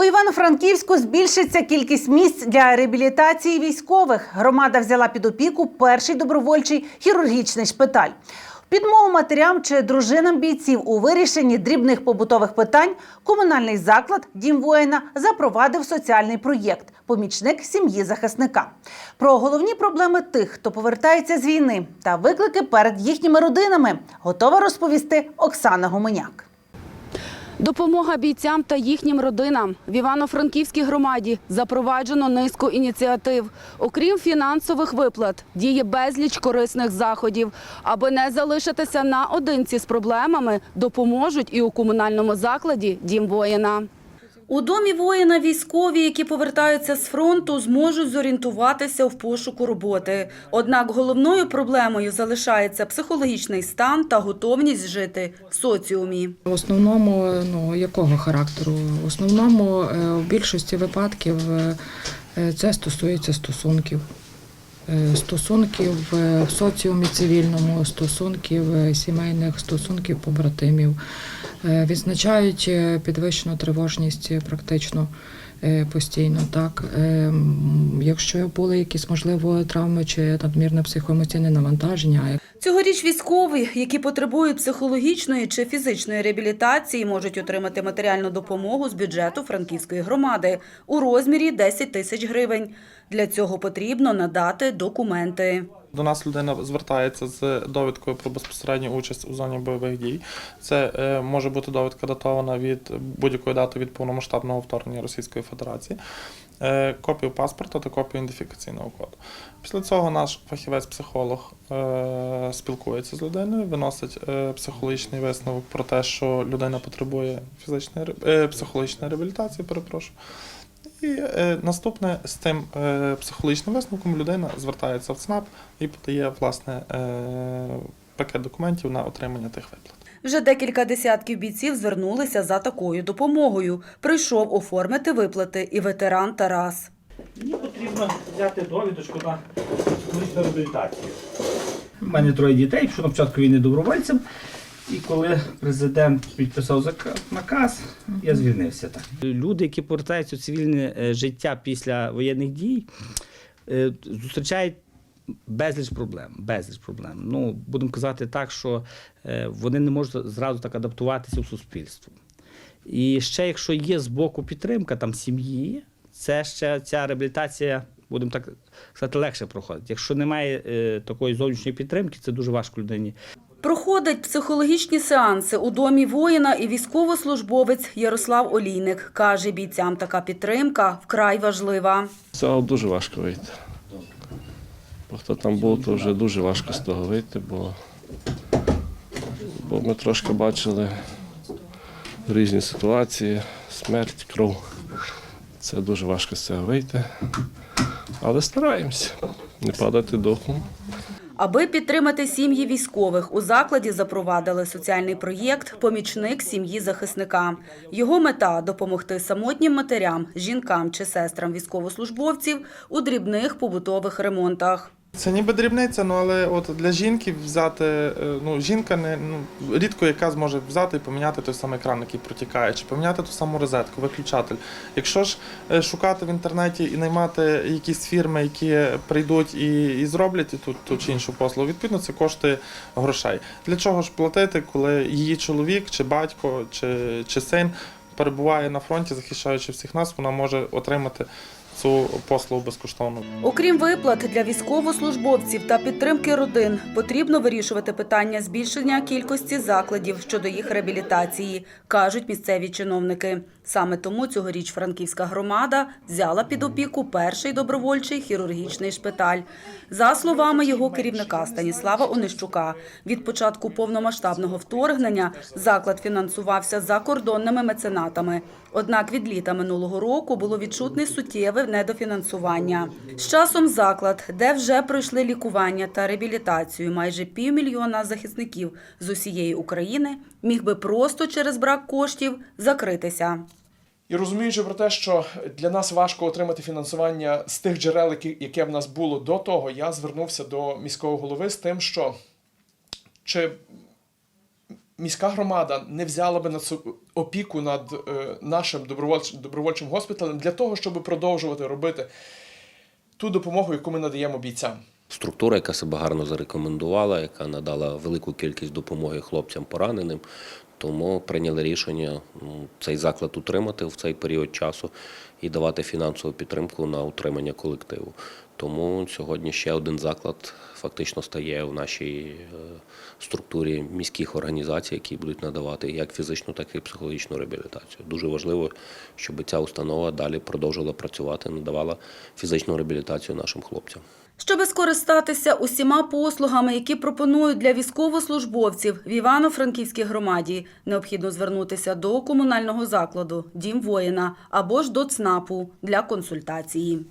У Івано-Франківську збільшиться кількість місць для реабілітації військових. Громада взяла під опіку перший добровольчий хірургічний шпиталь. Підмогу матерям чи дружинам бійців у вирішенні дрібних побутових питань комунальний заклад Дім воїна запровадив соціальний проєкт Помічник сім'ї захисника. Про головні проблеми тих, хто повертається з війни, та виклики перед їхніми родинами готова розповісти Оксана Гуменяк. Допомога бійцям та їхнім родинам в Івано-Франківській громаді запроваджено низку ініціатив. Окрім фінансових виплат, діє безліч корисних заходів. Аби не залишитися наодинці з проблемами, допоможуть і у комунальному закладі Дім воїна. У домі воїна військові, які повертаються з фронту, зможуть зорієнтуватися в пошуку роботи. Однак головною проблемою залишається психологічний стан та готовність жити в соціумі. В основному, ну якого характеру? В основному е, в більшості випадків е, це стосується стосунків. Е, Стосунків е, в соціумі цивільному, стосунків е, сімейних, стосунків побратимів. Відзначають підвищену тривожність практично постійно. Так, якщо були якісь можливо травми чи надмірне психоемоційне навантаження, Цьогоріч військові, які потребують психологічної чи фізичної реабілітації, можуть отримати матеріальну допомогу з бюджету Франківської громади у розмірі 10 тисяч гривень. Для цього потрібно надати документи. До нас людина звертається з довідкою про безпосередню участь у зоні бойових дій. Це е, може бути довідка датована від будь-якої дати від повномасштабного вторгнення Російської Федерації, копію паспорта та копію ідентифікаційного коду. Після цього наш фахівець-психолог е, спілкується з людиною, виносить е, психологічний висновок про те, що людина потребує фізичної е, психологічної реабілітації, перепрошую. І е, наступне з цим е, психологічним висновком людина звертається в ЦНАП і подає власне е, пакет документів на отримання тих виплат. Вже декілька десятків бійців звернулися за такою допомогою. Прийшов оформити виплати і ветеран Тарас. Мені потрібно взяти довідочку на психологічну реабілітацію. У мене троє дітей, пішов на початку війни добровольцем. І коли президент підписав наказ, я звільнився так. Люди, які повертаються у цивільне е, життя після воєнних дій, е, зустрічають безліч проблем. Безліч проблем. Ну, будемо казати так, що е, вони не можуть зразу так адаптуватися в суспільство. І ще, якщо є з боку підтримка там сім'ї, це ще ця реабілітація, будемо так сказати, легше проходить. Якщо немає е, такої зовнішньої підтримки, це дуже важко людині Проходить психологічні сеанси у домі воїна і військовослужбовець Ярослав Олійник. Каже, бійцям така підтримка вкрай важлива. Цього дуже важко вийти. Бо хто там був, то вже дуже важко з того вийти, бо, бо ми трошки бачили різні ситуації, смерть, кров. Це дуже важко з цього вийти. Але стараємося не падати духом. Аби підтримати сім'ї військових, у закладі запровадили соціальний проєкт Помічник сім'ї захисника. Його мета допомогти самотнім матерям, жінкам чи сестрам військовослужбовців у дрібних побутових ремонтах. Це ніби дрібниця, ну але от для жінки взяти, е, ну жінка не ну рідко яка зможе взяти і поміняти той самий кран, який протікає, чи поміняти ту саму розетку, виключатель. Якщо ж е, шукати в інтернеті і наймати якісь фірми, які прийдуть і, і зроблять ту, ту чи іншу послугу, відповідно це коштує грошей. Для чого ж платити, коли її чоловік, чи батько, чи, чи син перебуває на фронті, захищаючи всіх нас, вона може отримати цю послугу безкоштовно. Окрім виплат для військовослужбовців та підтримки родин, потрібно вирішувати питання збільшення кількості закладів щодо їх реабілітації, кажуть місцеві чиновники. Саме тому цьогоріч Франківська громада взяла під опіку перший добровольчий хірургічний шпиталь. За словами його керівника Станіслава Онищука, від початку повномасштабного вторгнення заклад фінансувався закордонними меценатами. Однак від літа минулого року було відчутне суттєве недофінансування. З часом заклад, де вже пройшли лікування та реабілітацію майже півмільйона захисників з усієї України, міг би просто через брак коштів закритися. І розуміючи про те, що для нас важко отримати фінансування з тих джерел, яке в нас було до того, я звернувся до міського голови з тим, що чи міська громада не взяла би на опіку над е, нашим добровольчим, добровольчим госпіталем для того, щоб продовжувати робити ту допомогу, яку ми надаємо бійцям. Структура, яка себе гарно зарекомендувала, яка надала велику кількість допомоги хлопцям пораненим. Тому прийняли рішення ну, цей заклад утримати в цей період часу і давати фінансову підтримку на утримання колективу. Тому сьогодні ще один заклад фактично стає в нашій е, структурі міських організацій, які будуть надавати як фізичну, так і психологічну реабілітацію. Дуже важливо, щоб ця установа далі продовжувала працювати, надавала фізичну реабілітацію нашим хлопцям. Щоби скористатися усіма послугами, які пропонують для військовослужбовців в Івано-Франківській громаді, необхідно звернутися до комунального закладу Дім воїна або ж до ЦНАПу для консультації.